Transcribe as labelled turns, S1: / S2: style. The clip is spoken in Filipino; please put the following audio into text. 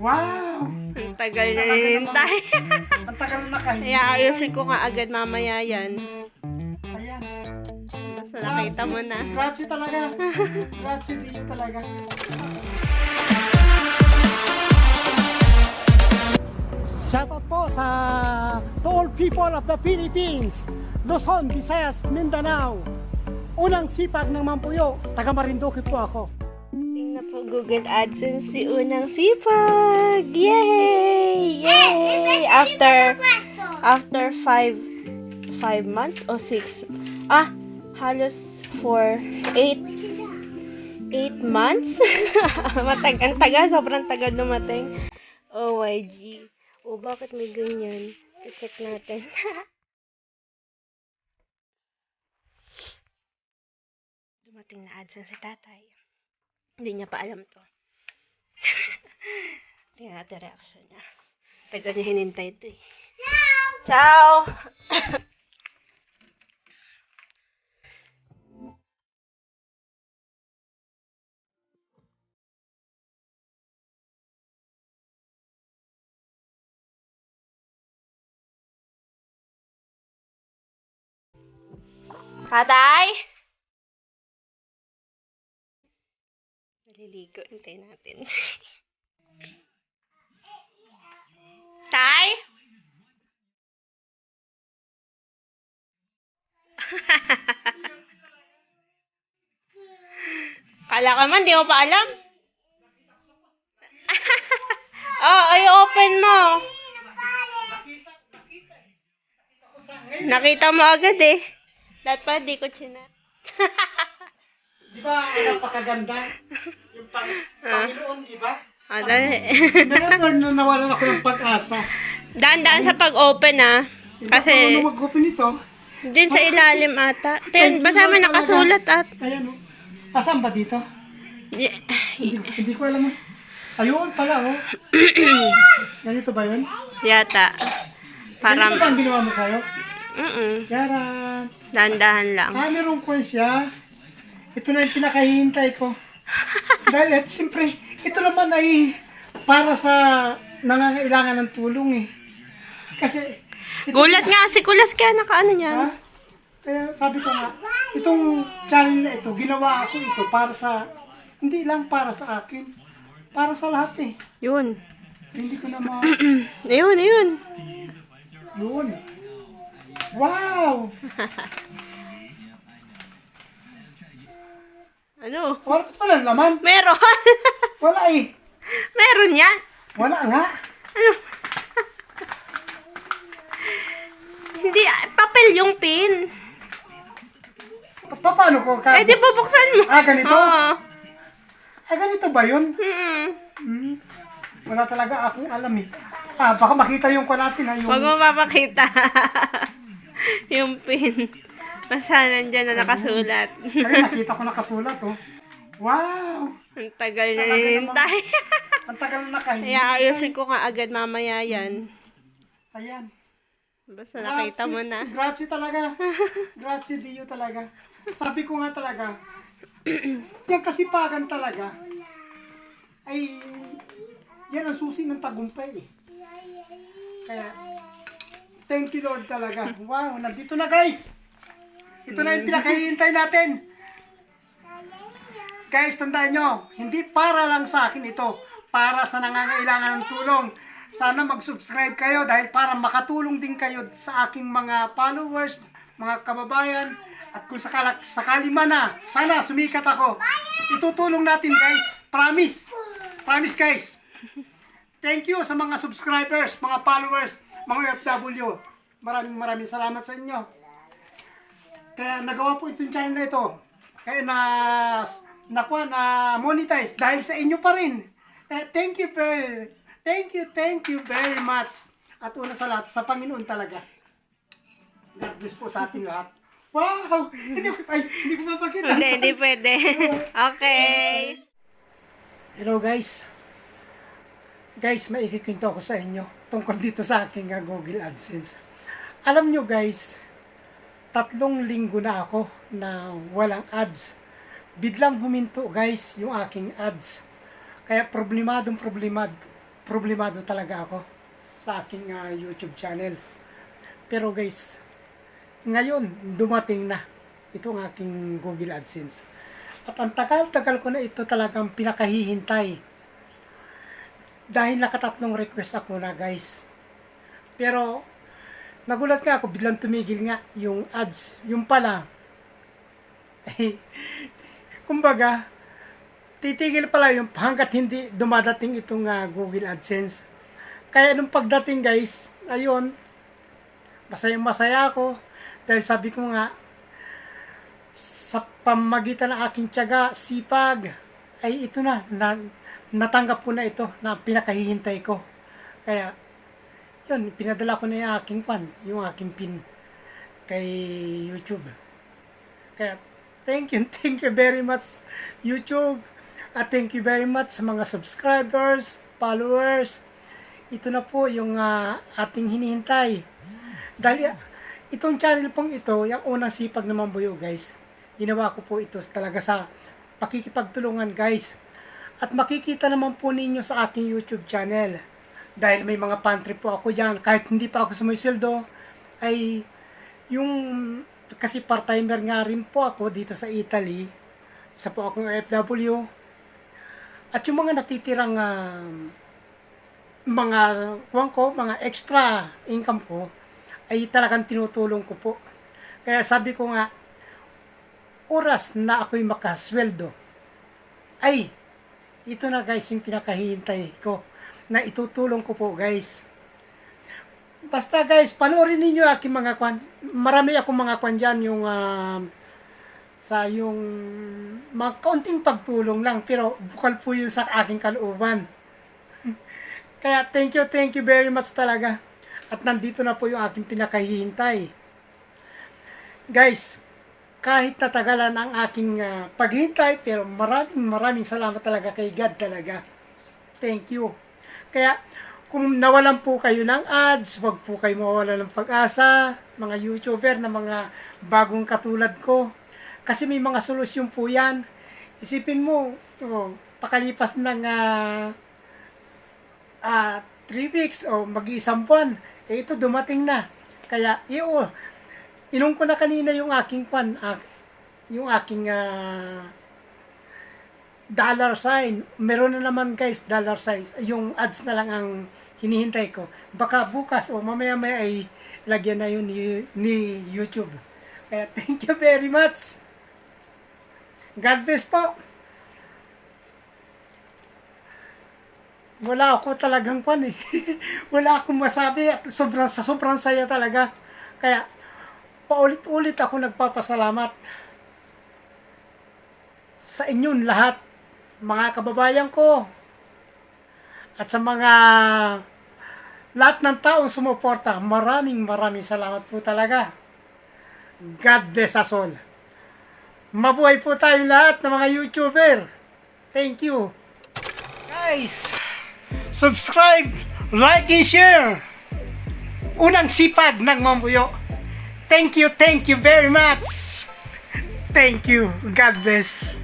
S1: Wow!
S2: Ang tagal na hinintay.
S1: Ang tagal na kayo.
S2: Kaya ayusin ko nga agad mamaya yan.
S1: Ayan.
S2: Basta nakita mo na.
S1: Grazie talaga. Grazie Dio talaga. Shoutout po sa to all people of the Philippines, Luzon, Visayas, Mindanao. Unang sipag ng Mampuyo, taga Marinduque po ako.
S2: Tingnan po Google AdSense si Unang Sipag! Yay! Yay! After, after five, five months o six, ah, halos for eight, eight months? Matag, ang tagal, sobrang tagal dumating. OYG. O, bakit may ganyan? I-check natin. Dumating na AdSense si tatay. Hindi niya pa alam to. Tingnan natin reaction niya. Tagal niya hinintay ito eh. Ciao! Tatay! Naliligo. Hintay natin. Tay? Kala ka man, di mo pa alam. oh, ay open mo. Nakita mo agad eh. Dapat pa, di ko chinat.
S1: Di ba, napakaganda? Pang, Panginoon, di ba?
S2: ah, dali.
S1: Never na nawalan ako ng pag-asa.
S2: Daan-daan sa pag-open ah. Kasi,
S1: Kasi, ano mag-open ito?
S2: din sa ilalim ata. Ten, basta may nakasulat at.
S1: Ayan o. Asan ba dito?
S2: Y-
S1: Hindi, hindi ko alam. Ayun pala oh. Ganito ba yun?
S2: Yata.
S1: Ganito
S2: Para,
S1: ba ang ginawa mo sa'yo?
S2: mm
S1: Yaran.
S2: Dahan-dahan lang.
S1: Ah, meron ko siya. Ito na yung pinakahihintay ko. Dahil at siyempre, ito naman ay para sa nangangailangan ng tulong eh. Kasi, ito,
S2: Gulat nga si Kulas kaya nakaano niyan.
S1: ha? Kaya sabi ko nga, itong channel na ito, ginawa ako ito para sa, hindi lang para sa akin, para sa lahat eh.
S2: Yun.
S1: Hindi ko na ma...
S2: Ayun, ayun.
S1: Yun. Wow!
S2: Ano?
S1: Wala wala naman.
S2: Meron.
S1: Wala eh.
S2: Meron yan.
S1: Wala nga.
S2: Hindi, ah, papel yung pin.
S1: Pa- pa- paano ko ka...
S2: Eh, di bubuksan mo.
S1: Ah, ganito?
S2: Oo.
S1: Ah, ganito ba yun?
S2: Mm-mm.
S1: Hmm. Wala talaga akong alam eh. Ah, baka makita yung ko natin ha. Yung...
S2: Huwag mo papakita. yung pin. Basta nandyan na nakasulat.
S1: Ay, nakita ko nakasulat oh. Wow!
S2: Ang tagal na
S1: Talaga
S2: hinintay.
S1: Ang tagal na kayo.
S2: Kaya ayusin ko nga agad mamaya yan.
S1: Ayan.
S2: Basta nakita mo na.
S1: Grazie talaga. Grazie Dio talaga. Sabi ko nga talaga, yung kasipagan talaga, ay, yan ang susi ng tagumpay eh. Kaya, thank you Lord talaga. Wow, nandito na guys. Ito na yung pinakahihintay natin. Guys, tandaan nyo, hindi para lang sa akin ito. Para sa nangangailangan ng tulong. Sana mag-subscribe kayo dahil para makatulong din kayo sa aking mga followers, mga kababayan. At kung sakala, sakali man na, sana sumikat ako. Itutulong natin guys. Promise. Promise guys. Thank you sa mga subscribers, mga followers, mga FW. Maraming maraming salamat sa inyo. Kaya nagawa po itong channel na ito. Kaya na nakuha na monetize dahil sa inyo pa rin. Eh, thank you very thank you, thank you very much. At una sa lahat, sa Panginoon talaga. God bless po sa ating lahat. Wow! Hindi ay, hindi ko mapakita.
S2: Hindi, hindi pwede. okay.
S1: Hello guys. Guys, may ikikwento ako sa inyo tungkol dito sa aking uh, Google AdSense. Alam nyo guys, tatlong linggo na ako na walang ads. Biglang huminto guys yung aking ads. Kaya problemadong problemad, problemado talaga ako sa aking ah, YouTube channel. Pero guys, ngayon dumating na itong aking Google AdSense. At ang tagal-tagal ko na ito talagang pinakahihintay. Dahil nakatatlong request ako na guys. Pero nagulat nga ako, biglang tumigil nga yung ads. Yung pala, eh, kumbaga, titigil pala yung hanggat hindi dumadating itong ah, Google AdSense. Kaya nung pagdating guys, ayun, masayang masaya ako dahil sabi ko nga, sa pamagitan ng aking tiyaga, sipag, ay ito na, na natanggap ko na ito na pinakahihintay ko. Kaya, yun, pinadala ko na yung aking pan, yung aking pin kay YouTube. Kaya, thank you, thank you very much, YouTube. At thank you very much sa mga subscribers, followers. Ito na po yung ah, ating hinihintay. Dahil ah, itong channel pong ito, yung unang sipag naman buyo guys, ginawa ko po ito talaga sa pakikipagtulungan guys. At makikita naman po ninyo sa aking YouTube channel. Dahil may mga pantry po ako dyan, kahit hindi pa ako sumisweldo, ay yung kasi part-timer nga rin po ako dito sa Italy. Isa po akong OFW. At yung mga natitirang ah, mga kuwang ko, mga extra income ko, ay talagang tinutulong ko po. Kaya sabi ko nga, oras na ako'y makasweldo, ay, ito na guys yung pinakahihintay ko na itutulong ko po guys. Basta guys, panoorin ninyo aking mga kwan. Marami akong mga kwan dyan yung ah, sa yung mga kaunting pagtulong lang pero bukal po yun sa aking kalooban. Kaya thank you, thank you very much talaga. At nandito na po yung aking pinakahihintay. Guys, kahit natagalan ang aking ah, paghintay, pero maraming maraming salamat talaga kay God talaga. Thank you. Kaya, kung nawalan po kayo ng ads, wag po kayo mawalan ng pag-asa, mga YouTuber na mga bagong katulad ko. Kasi may mga solusyon po yan. Isipin mo, oh, pakalipas ng ah, ah, 3 weeks o mag-iisang buwan, eh ito dumating na. Kaya, iyo, inong ko na kanina yung aking pan, ah, yung aking ah, dollar sign. Meron na naman guys, dollar sign. Yung ads na lang ang hinihintay ko. Baka bukas o mamaya-maya ay lagyan na yun ni, ni YouTube. Kaya thank you very much. God bless po. wala ako talagang kwan eh. wala akong masabi at sobrang, sa sobrang saya talaga. Kaya, paulit-ulit ako nagpapasalamat sa inyong lahat, mga kababayan ko, at sa mga lahat ng taong sumuporta. Maraming maraming salamat po talaga. God bless us all. Mabuhay po tayong lahat ng mga YouTuber. Thank you. Guys, subscribe, like, and share. Unang sipag ng Mambuyo. Thank you, thank you very much. Thank you. God bless.